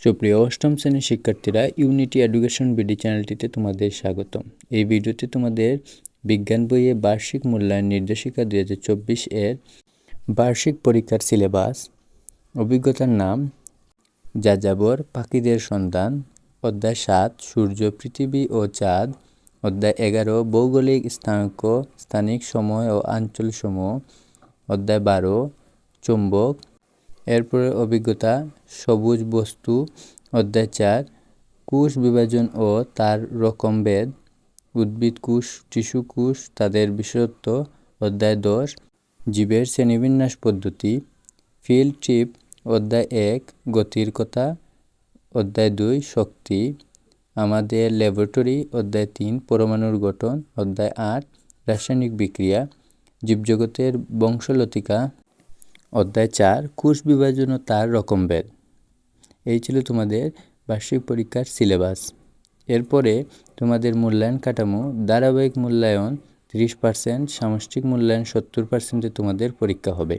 সুপ্রিয় অষ্টম শ্রেণির শিক্ষার্থীরা ইউনিটি এডুকেশন বিডি চ্যানেলটিতে তোমাদের স্বাগতম। এই ভিডিওতে তোমাদের বিজ্ঞান বইয়ে বার্ষিক মূল্যায়ন নির্দেশিকা দুই হাজার চব্বিশ এর বার্ষিক পরীক্ষার সিলেবাস, অভিজ্ঞতার নাম, যাযাবর, পাখিদের সন্ধান অধ্যায় সাত, সূর্য, পৃথিবী ও চাঁদ, অধ্যায় এগারো, ভৌগোলিক স্থানাঙ্ক, স্থানিক সময় ও অঞ্চলসমূহ অধ্যায় বারো, চুম্বক এরপরে অভিজ্ঞতা, সবুজ বস্তু, অধ্যায় চার, কোষ বিভাজন ও তার রকমভেদ উদ্ভিদ কোষ, টিস্যু কোষ, তাদের বিশেষত্ব, অধ্যায় দশ, জীবের শ্রেণীবিন্যাস পদ্ধতি, ফিল্ড ট্রিপ, অধ্যায় এক, গতির কথা, অধ্যায় দুই, শক্তি, আমাদের ল্যাবরেটরি, অধ্যায় তিন, পরমাণুর গঠন, অধ্যায় আট, রাসায়নিক বিক্রিয়া, জীবজগতের বংশলতিকা অধ্যায় চার, কোষ বিভাজন ও তার রকমভেদ এই ছিল তোমাদের বার্ষিক পরীক্ষার সিলেবাস। এরপরে তোমাদের মূল্যায়ন কাঠামো, ধারাবাহিক মূল্যায়ন তিরিশ পার্সেন্ট সামষ্টিক মূল্যায়ন সত্তর পার্সেন্টে তোমাদের পরীক্ষা হবে।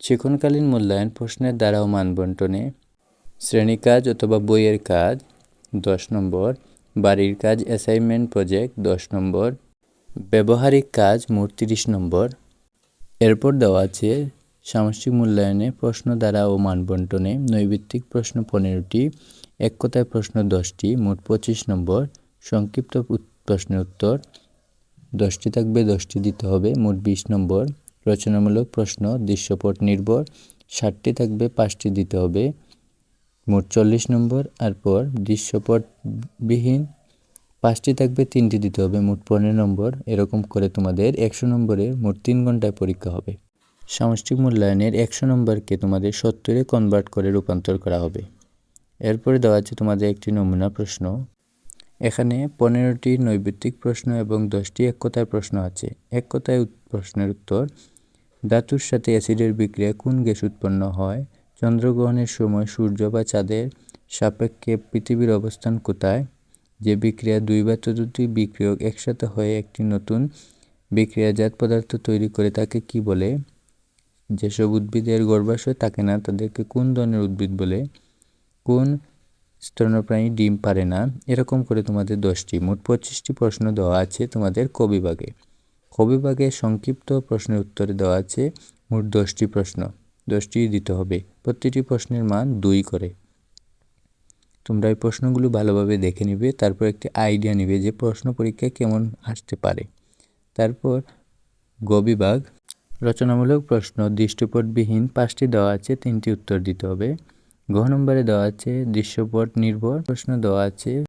শিক্ষণকালীন মূল্যায়ন প্রশ্নের দ্বারা ও মানবন্টনে শ্রেণি কাজ অথবা বইয়ের কাজ দশ নম্বর, বাড়ির কাজ অ্যাসাইনমেন্ট প্রজেক্ট দশ নম্বর, ব্যবহারিক কাজ মোট তিরিশ নম্বর। এরপর দেওয়া আছে, সামষ্টিক মূল্যায়নে প্রশ্ন দ্বারা ও মানবন্টনে নৈবিত্তিক প্রশ্ন পনেরোটি, এক কথায় প্রশ্ন দশটি, মোট পঁচিশ নম্বর, সংক্ষিপ্ত প্রশ্নের উত্তর। দশটি থাকবে, দশটি দিতে হবে, মোট বিশ নম্বর। রচনামূলক প্রশ্ন, দৃশ্যপট নির্ভর, ষাটটি থাকবে, পাঁচটি দিতে হবে, মোট চল্লিশ নম্বর। আর পর দৃশ্যপটবিহীন পাঁচটি থাকবে, তিনটি দিতে হবে, মোট পনেরো নম্বর। এরকম করে তোমাদের একশো নম্বরের মোট তিন ঘন্টায় পরীক্ষা হবে। সামষ্টিক মূল্যায়নের একশো নম্বরকে তোমাদের সত্তরে কনভার্ট করে রূপান্তর করা হবে। এরপরে দেওয়া আছে তোমাদের একটি নমুনা প্রশ্ন। এখানে পনেরোটি নৈবিত্তিক প্রশ্ন এবং দশটি এক কথায় প্রশ্ন আছে। এক কথায় প্রশ্নের উত্তর, ধাতুর সাথে অ্যাসিডের বিক্রিয়া কোন গ্যাস উৎপন্ন হয়? চন্দ্রগ্রহণের সময় সূর্য বা চাঁদের সাপেক্ষে পৃথিবীর অবস্থান কোথায়? যে বিক্রিয়া দুই বা ততোধিক বিক্রিয়ক একসাথে হয়ে একটি নতুন বিক্রিয়াজাত পদার্থ তৈরি করে তাকে কি বলে? যেসব উদ্ভিদের গর্ভাশয় থাকে না, তাদেরকে কোন ধরনের উদ্ভিদ বলে? কোন স্তন্যপ্রাণী ডিম পারে না? এরকম করে তোমাদের দশটি, মোট পঁচিশটি প্রশ্ন দেওয়া আছে তোমাদের কবিভাগে কবিভাগে সংক্ষিপ্ত প্রশ্নের উত্তরে দেওয়া আছে মোট দশটি প্রশ্ন। দশটি দিতে হবে। প্রতিটি প্রশ্নের মান দুই করে। তোমরা এই প্রশ্নগুলো ভালোভাবে দেখে নিবে, তারপর একটি আইডিয়া নিবে যে প্রশ্ন পরীক্ষায় কেমন আসতে পারে। তারপর গ বিভাগ রচনামূলক প্রশ্ন দৃশ্যপটবিহীন পাঁচটি দেওয়া আছে, তিনটি উত্তর দিতে হবে। ঘ নম্বরে দেওয়া আছে, দৃশ্যপট নির্ভর, প্রশ্ন দেওয়া আছে